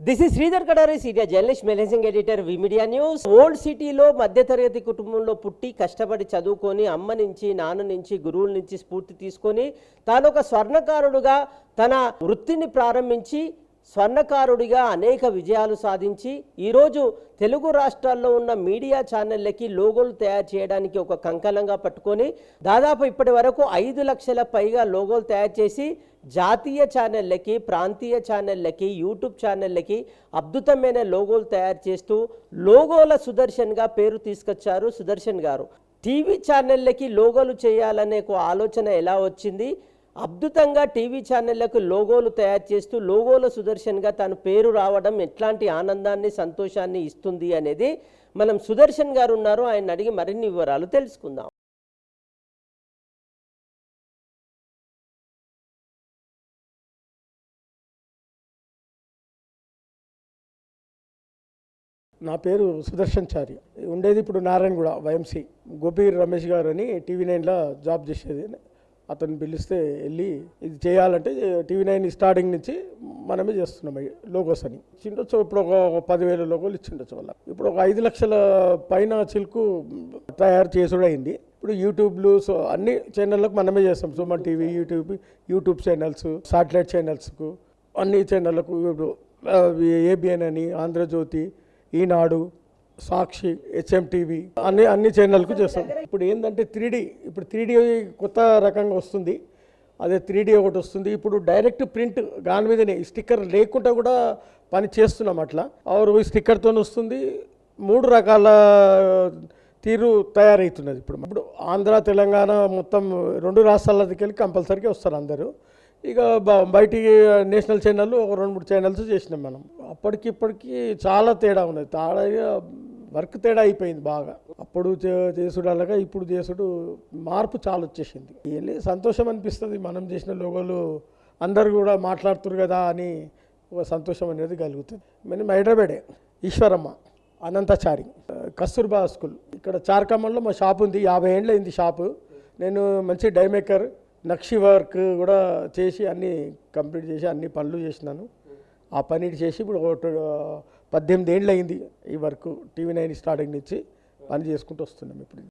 This is Sridhar Kadari senior journalist managing editor V Media news old సిటీలో మధ్యతరగతి కుటుంబంలో పుట్టి కష్టపడి చదువుకొని అమ్మ నుంచి నాన్న నుంచి గురువుల నుంచి స్ఫూర్తి తీసుకొని తాను ఒక స్వర్ణకారుడుగా తన వృత్తిని ప్రారంభించి స్వర్ణకారుడిగా అనేక విజయాలు సాధించి ఈరోజు తెలుగు రాష్ట్రాల్లో ఉన్న మీడియా ఛానళ్ళకి లోగోలు తయారు చేయడానికి ఒక కంకణంగా పట్టుకొని దాదాపు ఇప్పటి వరకు ఐదు లక్షల పైగా లోగోలు తయారు చేసి జాతీయ ఛానళ్ళకి ప్రాంతీయ ఛానళ్ళకి యూట్యూబ్ ఛానళ్ళకి అద్భుతమైన లోగోలు తయారు చేస్తూ లోగోల సుదర్శన్గా పేరు తీసుకొచ్చారు సుదర్శన్ గారు. టీవీ ఛానళ్ళకి లోగోలు చేయాలనే ఒక ఆలోచన ఎలా వచ్చింది? అద్భుతంగా టీవీ ఛానళ్ళకు లోగోలు తయారు చేస్తూ లోగోల సుదర్శన్గా తన పేరు రావడం ఎట్లాంటి ఆనందాన్ని సంతోషాన్ని ఇస్తుంది అనేది మనం సుదర్శన్ గారు ఉన్నారు. ఆయన అడిగి మరిన్ని వివరాలు తెలుసుకుందాం. నా పేరు సుదర్శన్ చారి. ఉండేది ఇప్పుడు నారాయణగూడ వైఎంసి గోపీర్ రమేష్ గారు అని టీవీ నైన్లో జాబ్ చేసేది. అతను పిలిస్తే వెళ్ళి ఇది చేయాలంటే టీవీ నైన్ స్టార్టింగ్ నుంచి మనమే చేస్తున్నాం. లోగోస్ అని. చిండొచ్చు ఇప్పుడు ఒక పదివేల లోగోలు ఇచ్చిండొచ్చు వాళ్ళ. ఇప్పుడు ఒక ఐదు లక్షల పైన చిలుకు తయారు చేసుడు అయింది ఇప్పుడు యూట్యూబ్లు సో అన్ని ఛానళ్ళకు మనమే చేస్తాం. Suman TV YouTube YouTube channels satellite ఛానల్స్కు అన్ని ఛానళ్ళకు ఇప్పుడు ఏబిఎన్ అని ఆంధ్రజ్యోతి ఈనాడు సాక్షి హెచ్ఎం టీవీ అన్ని అన్ని ఛానల్కు చేస్తాం. ఇప్పుడు ఏంటంటే త్రీ ఇప్పుడు త్రీ కొత్త రకంగా వస్తుంది. అదే త్రీ ఒకటి వస్తుంది. ఇప్పుడు డైరెక్ట్ ప్రింట్ దాని మీదనే స్టిక్కర్ లేకుండా కూడా పని చేస్తున్నాం అట్లా. ఆరు స్టిక్కర్తో వస్తుంది. మూడు రకాల తీరు తయారవుతున్నది ఇప్పుడు. ఇప్పుడు ఆంధ్ర తెలంగాణ మొత్తం రెండు రాష్ట్రాల దగ్గరికి కంపల్సరీగా వస్తారు అందరూ. ఇక బ- బయటికి నేషనల్ ఛానల్ ఒక రెండు మూడు ఛానల్స్ చేసినాం మనం. అప్పటికిప్పటికీ చాలా తేడా ఉన్నది. తేడా వర్క్ తేడా అయిపోయింది బాగా. అప్పుడు చేసుడు అలాగా ఇప్పుడు చేసుడు మార్పు చాలా వచ్చేసింది. వెళ్ళి సంతోషం అనిపిస్తుంది. మనం చేసిన లోగోలు అందరు కూడా మాట్లాడుతురు కదా అని ఒక సంతోషం అనేది కలుగుతుంది. మేము హైదరాబాదే. ఈశ్వరమ్మ అనంతచారి కస్తూర్బా స్కూల్. ఇక్కడ చార్కమ్మలో మా షాప్ ఉంది. యాభై ఏళ్ళు అయింది షాపు. నేను మంచి డైమేకర్ నక్షి వర్క్ కూడా చేసి అన్నీ కంప్లీట్ చేసి అన్ని పనులు చేసినాను. ఆ పని చేసి ఇప్పుడు ఒక పద్దెనిమిది ఏళ్ళు అయింది ఈ వర్క్ టీవీ నైన్ స్టార్టింగ్ నుంచి పని చేసుకుంటూ వస్తున్నాం ఇప్పుడు.